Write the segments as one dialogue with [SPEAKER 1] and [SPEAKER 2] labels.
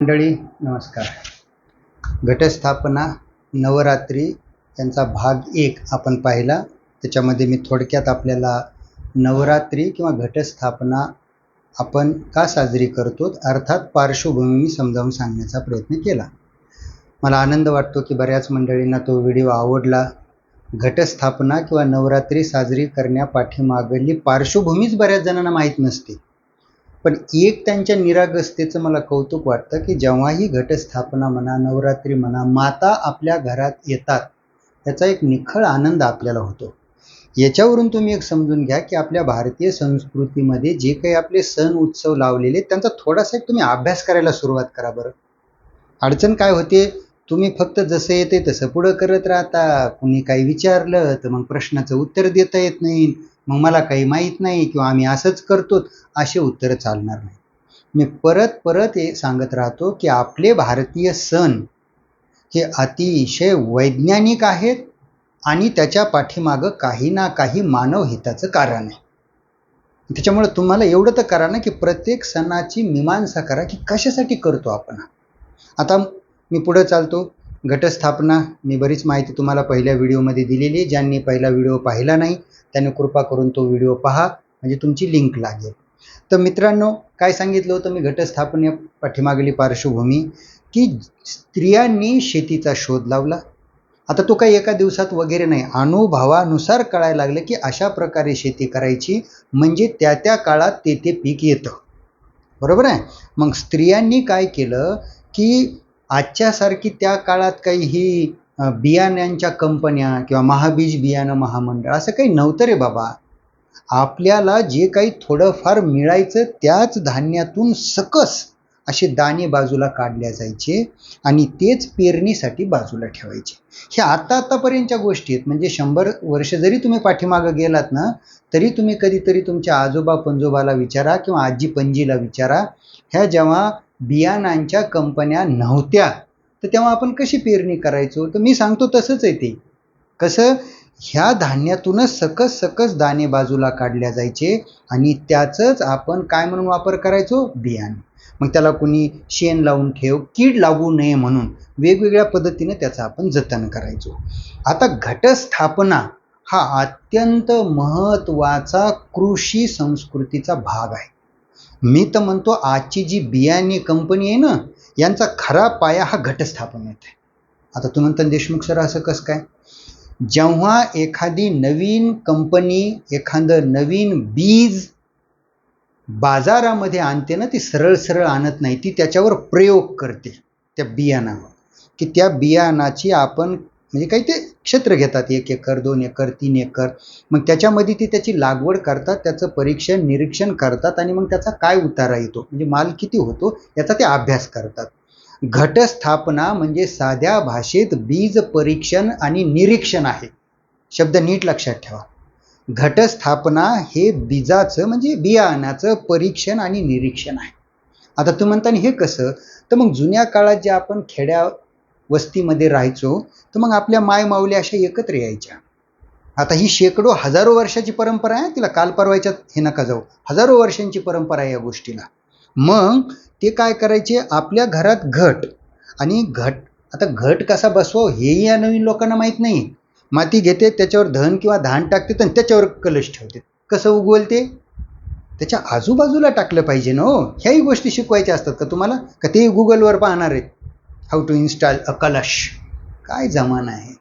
[SPEAKER 1] मंडळी नमस्कार. घटस्थापना नवरात्री यांचा भाग एक आपण पाहिला. त्याच्यामध्ये मी थोडक्यात आपल्याला नवरात्री किंवा घटस्थापना आपण का साजरी करतो अर्थात पार्श्वभूमी मी समजावून सांगण्याचा प्रयत्न केला. मला आनंद वाटतो की बऱ्याच मंडळींना तो व्हिडिओ आवडला. घटस्थापना किंवा नवरात्री साजरी करण्यापाठीमागली पार्श्वभूमीच बऱ्याच जणांना माहीत नसते. पण एक त्यांच्या निरागसतेचं मला कौतुक वाटतं की जेव्हाही घटस्थापना म्हणा नवरात्री म्हणा माता आपल्या घरात येतात त्याचा एक निखळ आनंद आपल्याला होतो. याच्यावरून तुम्ही एक समजून घ्या की आपल्या भारतीय संस्कृतीमध्ये जे काही आपले सण उत्सव लावलेले त्यांचा थोडासा एक तुम्ही अभ्यास करायला सुरुवात करा बरं. अडचण काय होते? तुम्ही फक्त जसं येते तसं पुढं करत राहता कुणी काही विचारलं तर मग प्रश्नाचं उत्तर देता येत नाही. मग मला काही माहीत नाही किंवा आम्ही असंच करतो असे उत्तरं चालणार नाही. मी परत परत हे सांगत राहतो की आपले भारतीय सण हे अतिशय वैज्ञानिक आहेत आणि त्याच्या पाठीमागं काही ना काही मानव हिताचं कारण आहे. त्याच्यामुळे तुम्हाला एवढं तर करा ना की प्रत्येक सणाची मीमांसा करा की कशासाठी करतो आपण आता मी पुढं चालतो. घटस्थापना. मी बरीच माहिती तुम्हाला पहिल्या व्हिडिओमध्ये दिलेली आहे. ज्यांनी पहिला व्हिडिओ पाहिला नाही त्यांनी कृपा करून तो व्हिडिओ पहा. म्हणजे तुमची लिंक लागेल. तर मित्रांनो काय सांगितलं होतं मी? घटस्थापने पाठीमागली पार्श्वभूमी की स्त्रियांनी शेतीचा शोध लावला. आता तो काही एका दिवसात वगैरे नाही. अनुभवानुसार कळायला लागलं की अशा प्रकारे शेती करायची म्हणजे त्या त्या काळात ते ते पीक येतं. बरोबर आहे? मग स्त्रियांनी काय केलं की आजच्यासारखी त्या काळात काही ही बियाण्यांच्या कंपन्या किंवा महाबीज बियाणं महामंडळ असं काही नव्हतं रे बाबा. आपल्याला जे काही थोडंफार मिळायचं त्याच धान्यातून सकस असे दाणे बाजूला काढल्या जायचे आणि तेच पेरणीसाठी बाजूला ठेवायचे. हे आत्ता आत्तापर्यंतच्या गोष्टी आहेत. म्हणजे शंभर वर्ष जरी तुम्ही पाठीमागं गेलात ना तरी तुम्ही कधीतरी तुमच्या आजोबा पंजोबाला विचारा किंवा आजी पणजीला विचारा ह्या जेव्हा बियाणांच्या कंपन्या नव्हत्या. तर तेव्हा आपण कशी पेरणी करायचो? तर मी सांगतो तसंच आहे ते. कसं? ह्या धान्यातूनच सकस सकस दाणे बाजूला काढल्या जायचे आणि त्याचंच आपण काय म्हणून वापर करायचो? बियाणे. मग त्याला कुणी शेण लावून ठेव कीड लागू नये म्हणून वेगवेगळ्या पद्धतीने त्याचं आपण जतन करायचो. आता घटस्थापना हा अत्यंत महत्त्वाचा कृषी संस्कृतीचा भाग आहे. मी तर म्हणतो आजची जी बियाणे कंपनी आहे ना यांचा खरा पाया हा घटस्थापन आहे. आता तू म्हणता देशमुख सर असं कसं काय? जेव्हा एखादी नवीन कंपनी एखादं नवीन बीज बाजारामध्ये आणते ना ती सरळ सरळ आणत नाही ती त्याच्यावर प्रयोग करते त्या बियाणावर. की त्या बियाणाची आपण म्हणजे काही ते क्षेत्र घेतात एक एकर दोन एकर तीन एकर. मग त्याच्यामध्ये ती त्याची लागवड करतात त्याचं परीक्षण निरीक्षण करतात आणि मग त्याचा काय उतारा येतो? म्हणजे माल किती होतो? याचा ते अभ्यास करतात. घटस्थापना म्हणजे साध्या भाषेत बीज परीक्षण आणि निरीक्षण आहे. शब्द नीट लक्षात ठेवा. घटस्थापना हे बीजाचं म्हणजे बियाणाचं परीक्षण आणि निरीक्षण आहे. आता तू म्हणता हे कसं? तर मग जुन्या काळात जे आपण खेड्या वस्तीमध्ये राहायचो तर मग आपल्या मायमाऊल्या अशा एकत्र यायच्या. आता ही शेकडो हजारो वर्षाची परंपरा आहे तिला काल परवायच्यात हे नका जाऊ. हजारो वर्षांची परंपरा आहे या गोष्टीला. मग ते काय करायचे? आपल्या घरात घट. आणि घट आता घट कसा बसवा हेही या नवीन लोकांना माहीत नाही. माती घेते त्याच्यावर धन किंवा धान टाकते आणि त्याच्यावर कलश ठेवते. कसं उगवल ते? त्याच्या आजूबाजूला टाकलं पाहिजे ना हो. ह्याही गोष्टी शिकवायच्या असतात का तुम्हाला? का ते गुगलवर पाहणार आहेत? हाऊ टू इन्स्टॉल अ कलश काय जमाना आहे?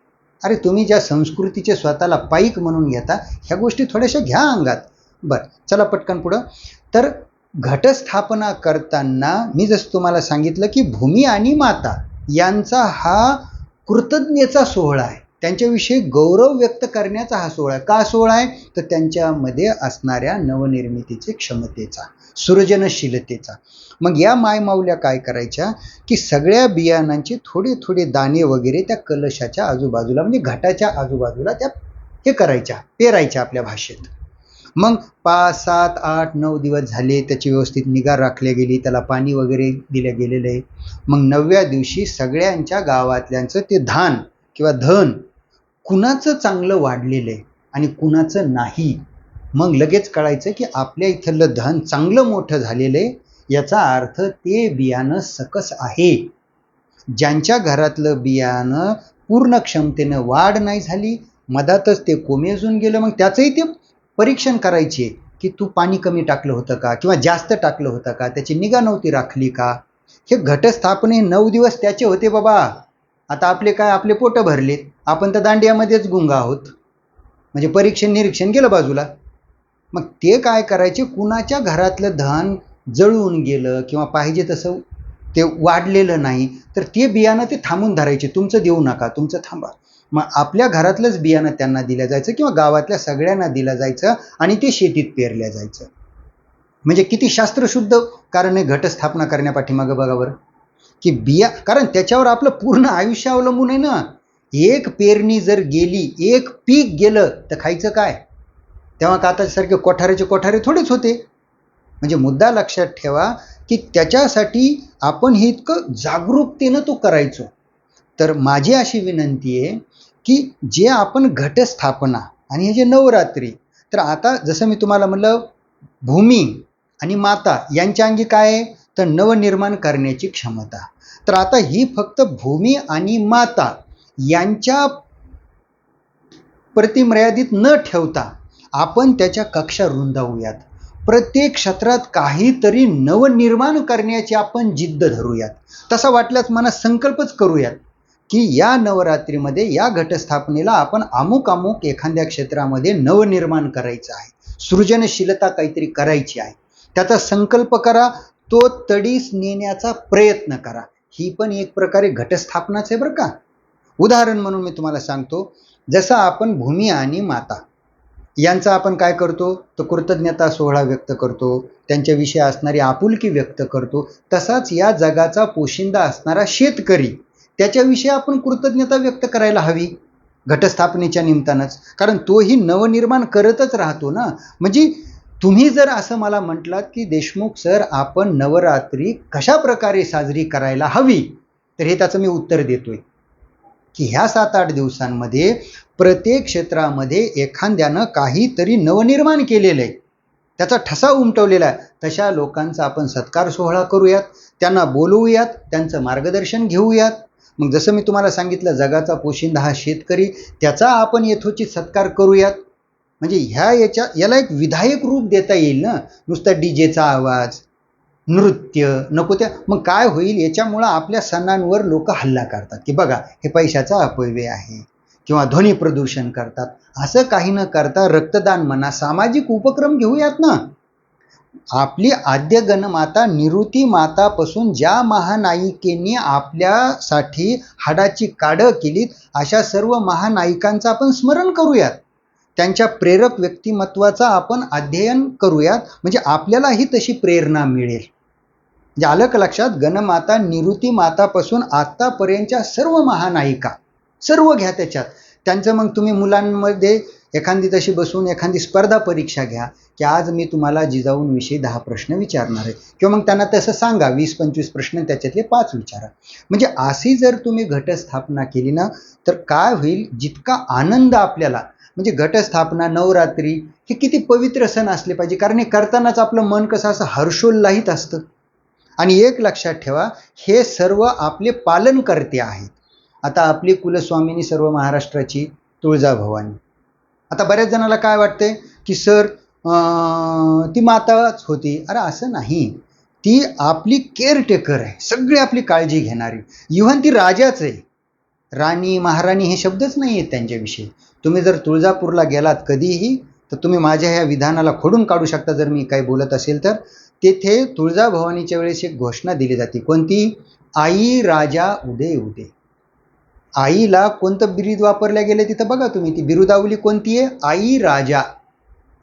[SPEAKER 1] अरे तुम्ही ज्या संस्कृतीचे स्वतःला पाईक म्हणून घेता ह्या गोष्टी थोड्याशा घ्या अंगात. बरं चला पटकन पुढं. तर घटस्थापना करताना मी जसं तुम्हाला सांगितलं की भूमी आणि माता यांचा हा कृतज्ञेचा सोहळा आहे. त्यांच्याविषयी गौरव व्यक्त करण्याचा हा सोहळा का सोहळा आहे? तर त्यांच्यामध्ये असणाऱ्या नवनिर्मितीचे क्षमतेचा सृजनशीलतेचा. मग या मायमाऊल्या काय करायच्या? की सगळ्या बियाणांचे थोडे थोडे दाणे वगैरे त्या कलशाच्या आजूबाजूला म्हणजे घटाच्या आजूबाजूला त्या हे करायच्या पेरायच्या आपल्या भाषेत. मग पाच सात आठ नऊ दिवस झाले त्याची व्यवस्थित निगा राखली गेली त्याला पाणी वगैरे दिलं गेलेलं आहे. मग नवव्या दिवशी सगळ्यांच्या गावातल्यांचं ते धान किंवा धन कुणाचं चांगलं वाढलेलं आहे आणि कुणाचं नाही? मग लगेच कळायचं की आपल्या इथलं धन चांगलं मोठं झालेलं आहे याचा अर्थ ते बियाणं सकस आहे. ज्यांच्या घरातलं बियाणं पूर्ण क्षमतेनं वाढ नाही झाली मधातच ते कोमेजून गेलं मग त्याचंही ते परीक्षण करायचे की तू पाणी कमी टाकलं होतं का किंवा जास्त टाकलं होतं का त्याची निगा नव्हती राखली का? हे घटस्थापने नऊ दिवस त्याचे होते बाबा. आता आपले काय आपले पोटं भरलेत. आपण तर दांडियामध्येच गुंग आहोत. म्हणजे परीक्षण निरीक्षण गेलं बाजूला. मग ते काय करायचे? कुणाच्या घरातलं धन जळून गेलं किंवा पाहिजे तसं ते वाढलेलं नाही तर ते बियाणं ते थांबून धरायचे. तुमचं देऊ नका तुमचं थांबा. मग आपल्या घरातलंच बियाणं त्यांना दिलं जायचं किंवा गावातल्या सगळ्यांना दिलं जायचं आणि ते शेतीत पेरल्या जायचं. म्हणजे किती शास्त्रशुद्ध कारण आहे घटस्थापना करण्यापाठीमागं बघा बरं. की बिया कारण त्याच्यावर आपलं पूर्ण आयुष्य अवलंबून आहे ना. एक पेरणी जर गेली एक पीक गेलं तर खायचं काय? तेव्हा का आतासारखे कोठाऱ्याचे कोठारे थोडेच होते. म्हणजे मुद्दा लक्षात ठेवा की त्याच्यासाठी आपण हे इतकं जागरूकतेनं तो करायचो. तर माझी अशी विनंती आहे की जे आपण घटस्थापना आणि हे जे नवरात्री तर आता जसं मी तुम्हाला म्हणलं भूमी आणि माता यांच्या अंगी काय आहे? तर नवनिर्माण करण्याची क्षमता. तर आता ही फक्त भूमी आणि माता यांच्या प्रतिमर्यादित न ठेवता आपण त्याच्या कक्षा रुंदावूयात. प्रत्येक क्षेत्रात काहीतरी नवनिर्माण करण्याची आपण जिद्द धरूयात. तसा वाटल्यास मनात संकल्पच करूयात की या नवरात्रीमध्ये या घटस्थापनेला आपण अमुक अमुक एखाद्या क्षेत्रामध्ये नवनिर्माण करायचं आहे. सृजनशीलता काहीतरी करायची आहे. त्याचा संकल्प करा तो तडीस नेण्याचा प्रयत्न करा. ही पण एक प्रकारे घटस्थापनाच आहे बरं का. उदाहरण म्हणून मी तुम्हाला सांगतो जसं आपण भूमी आणि माता यांचा आपण काय करतो? तर कृतज्ञता सोहळा व्यक्त करतो. त्यांच्याविषयी असणारी आपुलकी व्यक्त करतो. तसाच या जगाचा पोशिंदा असणारा शेतकरी त्याच्याविषयी आपण कृतज्ञता व्यक्त करायला हवी. घटस्थापनेच्या निमित्तानंच. कारण तोही नवनिर्माण करतच राहतो ना. म्हणजे तुम्ही जर असं मला म्हटलात की देशमुख सर आपण नवरात्री कशा प्रकारे साजरी करायला हवी? तर हे त्याचं मी उत्तर देतोय. की ह्या सात आठ दिवसांमध्ये प्रत्येक क्षेत्रामध्ये एखाद्यानं काहीतरी नवनिर्माण केलेलं आहे. त्याचा ठसा उमटवलेला आहे. तशा लोकांचा आपण सत्कार सोहळा करूयात. त्यांना बोलवूयात. त्यांचं मार्गदर्शन घेऊयात. मग जसं मी तुम्हाला सांगितलं जगाचा पोशिंदा हा शेतकरी त्याचा आपण यथोचित सत्कार करूयात. म्हणजे ह्या याच्या याला एक विधायक रूप देता येईल ना? नुसता डी जेचा आवाज नृत्य नको त्या. मग काय होईल? याच्यामुळं आपल्या सणांवर लोक हल्ला करतात. की बघा हे पैशाचा अपव्यय आहे. किंवा ध्वनी प्रदूषण करतात. असं काही न करता रक्तदान म्हणा सामाजिक उपक्रम घेऊयात ना. आपली आद्य गणमाता निवृत्ती मातापासून ज्या महानायिकेनी आपल्यासाठी हाडाची काढं केलीत अशा सर्व महानायिकांचं आपण स्मरण करूयात. त्यांच्या प्रेरक व्यक्तिमत्वाचा आपण अध्ययन करूयात. म्हणजे आपल्यालाही तशी प्रेरणा मिळेल. म्हणजे आलं का लक्षात गणमाता निवृत्ती मातापासून आत्तापर्यंतच्या सर्व महानायिका सर्व घ्या त्याच्यात. त्यांचं मग तुम्ही मुलांमध्ये एखादी तशी बसून एखादी स्पर्धा परीक्षा घ्या की आज मी तुम्हाला जिजाऊंविषयी दहा प्रश्न विचारणार आहे. किंवा मग त्यांना तसं सांगा वीस पंचवीस प्रश्न त्याच्यातले पाच विचारा. म्हणजे अशी जर तुम्ही घटस्थापना केली ना तर काय होईल? जितका आनंद आपल्याला. म्हणजे घटस्थापना नवरात्री हे किती पवित्र सण असले पाहिजे. कारण हे करतानाच आपलं मन कसं असं हर्षोल्लाहित असतं. आणि एक लक्षात ठेवा हे सर्व आपले पालनकर्ते आहेत. आता आपली कुलस्वामिनी सर्व महाराष्ट्राची तुळजाभवानी आता बऱ्याच जणाला काय वाटते की सर ती माताच होती. अरे असं नाही. ती आपली केअरटेकर आहे. सगळी आपली काळजी घेणारी इव्हन ती राजाच आहे. राणी महाराणी हे शब्दच नाही आहेत त्यांच्याविषयी. तुम्ही जर तुळजापूरला गेलात कधीही तर तुम्ही माझ्या ह्या विधानाला खोडून काढू शकता जर मी काही बोलत असेल तर. तेथे तुळजाभवानीच्या वेळेस एक घोषणा दिली जाते. कोणती? आई राजा उदे उदे. आईला कोणतं बिरुद वापरल्या गेलं तिथं बघा तुम्ही. ती बिरुदावली कोणती आहे? आई राजा.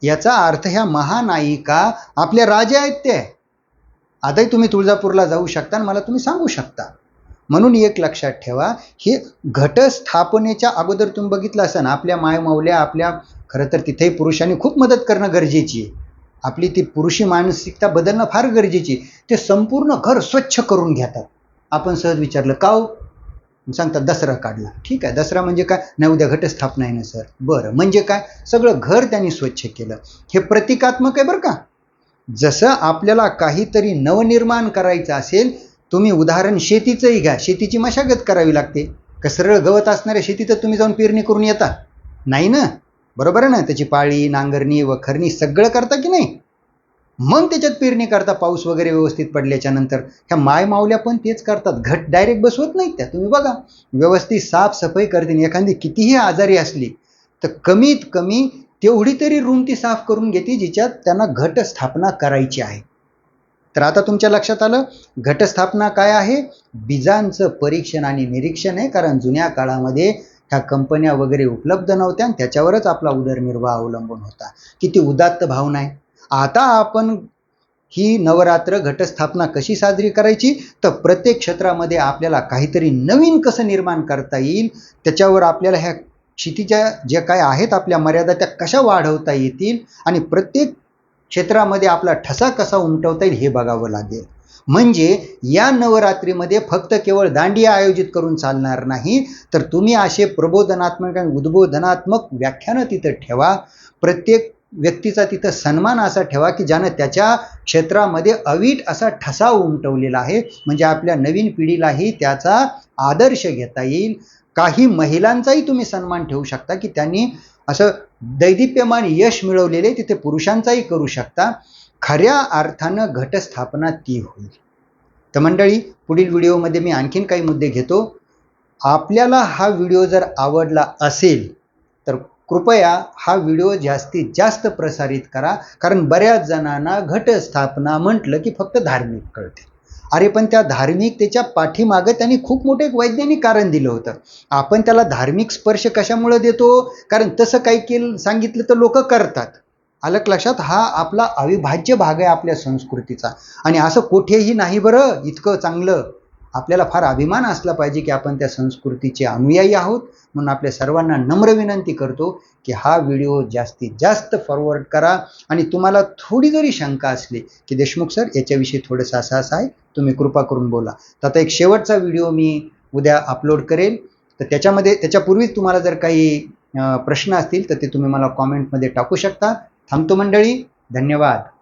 [SPEAKER 1] याचा अर्थ ह्या महानायिका आपल्या राजा आहेत ते आताही तुम्ही तुळजापूरला जाऊ शकता आणि मला तुम्ही सांगू शकता. म्हणून एक लक्षात ठेवा हे घटस्थापनेच्या अगोदर तुम्ही बघितलं असं ना आपल्या मायमावल्या आपल्या खरं तर तिथेही पुरुषांनी खूप मदत करणं गरजेची आहे. आपली ती पुरुषी मानसिकता बदलणं फार गरजेची ते संपूर्ण घर स्वच्छ करून घेतात. आपण सहज विचारलं का हो सांगतात दसरा काढला. ठीक आहे दसरा म्हणजे काय? नाही उद्या घटस्थापना आहे ना सर. बरं म्हणजे काय? सगळं घर त्यांनी स्वच्छ केलं. हे प्रतिकात्मक आहे बरं का? जसं आपल्याला काहीतरी नवनिर्माण करायचं असेल तुम्ही उदाहरण शेतीचंही घ्या. शेतीची मशागत करावी लागते. का सरळ गवत असणाऱ्या शेतीचं तुम्ही जाऊन पेरणी करून येता. नाही ना? बरोबर आहे ना? त्याची पाळी नांगरणी वखरणी सगळं करता की नाही? मग त्याच्यात पेरणी करता पाऊस वगैरे व्यवस्थित पडल्याच्या नंतर. ह्या मायमावल्या पण तेच करतात. घट डायरेक्ट बसवत नाहीत त्या. तुम्ही बघा. व्यवस्थित साफसफाई करते एखादी कितीही आजारी असली तर कमीत कमी तेवढी तरी रूम ती साफ करून घेते जिच्यात त्यांना घटस्थापना करायची आहे. तर आता तुमच्या लक्षात आलं? घटस्थापना काय आहे? बीजांचं परीक्षण आणि निरीक्षण आहे. कारण जुन्या काळामध्ये ह्या कंपन्या वगैरे उपलब्ध नव्हत्या आणि त्याच्यावरच आपला उदरनिर्वाह अवलंबून होता. किती उदात्त भावना आहे. आता आपण ही नवरात्र घटस्थापना कशी साजरी करायची? तर प्रत्येक क्षेत्रामध्ये आपल्याला काहीतरी नवीन कसं निर्माण करता येईल? त्याच्यावर आपल्याला ह्या क्षितिच्या ज्या काय आहेत आपल्या मर्यादा त्या कशा वाढवता येतील? आणि प्रत्येक क्षेत्रामध्ये आपला ठसा कसा उमटवता येईल हे बघावं लागेल. म्हणजे या नवरात्रीमध्ये फक्त केवळ दांडिया आयोजित करून चालणार नाही तर तुम्ही असे प्रबोधनात्मक आणि उद्बोधनात्मक व्याख्यानं तिथं ठेवा. प्रत्येक व्यक्तीचा तिथं सन्मान असा ठेवा की ज्यानं त्याच्या क्षेत्रामध्ये अवीट असा ठसा उमटवलेला आहे. म्हणजे आपल्या नवीन पिढीलाही त्याचा आदर्श घेता येईल. काही महिलांचाही तुम्ही सन्मान ठेवू शकता की त्यांनी असं दैदिप्यमान यश मिळवलेले तिथे पुरुषांचाही करू शकता. खऱ्या अर्थानं घटस्थापना ती होईल. तर मंडळी पुढील व्हिडिओमध्ये मी आणखीन काही मुद्दे घेतो. आपल्याला हा व्हिडिओ जर आवडला असेल तर कृपया हा व्हिडिओ जास्तीत जास्त प्रसारित करा. कारण बऱ्याच जणांना घटस्थापना म्हटलं की फक्त धार्मिक कळते. अरे पण त्या धार्मिकतेच्या पाठीमागं त्यांनी खूप मोठं एक वैज्ञानिक कारण दिलं होतं. आपण त्याला धार्मिक स्पर्श कशामुळे देतो? कारण तसं काही केलं सांगितलं तर लोक करतात. आलं लक्षात हा आपला अविभाज्य भाग आहे आपल्या संस्कृतीचा. आणि असं कुठेही नाही बरं इतकं चांगलं. आपल्याला फार अभिमान असला पाहिजे की आपण त्या संस्कृतीचे अनुयायी आहोत. म्हणून आपल्या सर्वांना नम्र विनंती करतो की हा व्हिडिओ जास्तीत जास्त फॉरवर्ड करा. आणि तुम्हाला थोडी जरी शंका असली की देशमुख सर याच्याविषयी थोडंसं असं असं आहे तुम्ही कृपा करून बोला. तर आता एक शेवटचा व्हिडिओ मी उद्या अपलोड करेल. तर त्याच्यामध्ये त्याच्यापूर्वीच तुम्हाला जर काही प्रश्न असतील तर ते तुम्ही मला कॉमेंटमध्ये टाकू शकता. थांबतो मंडळी. धन्यवाद.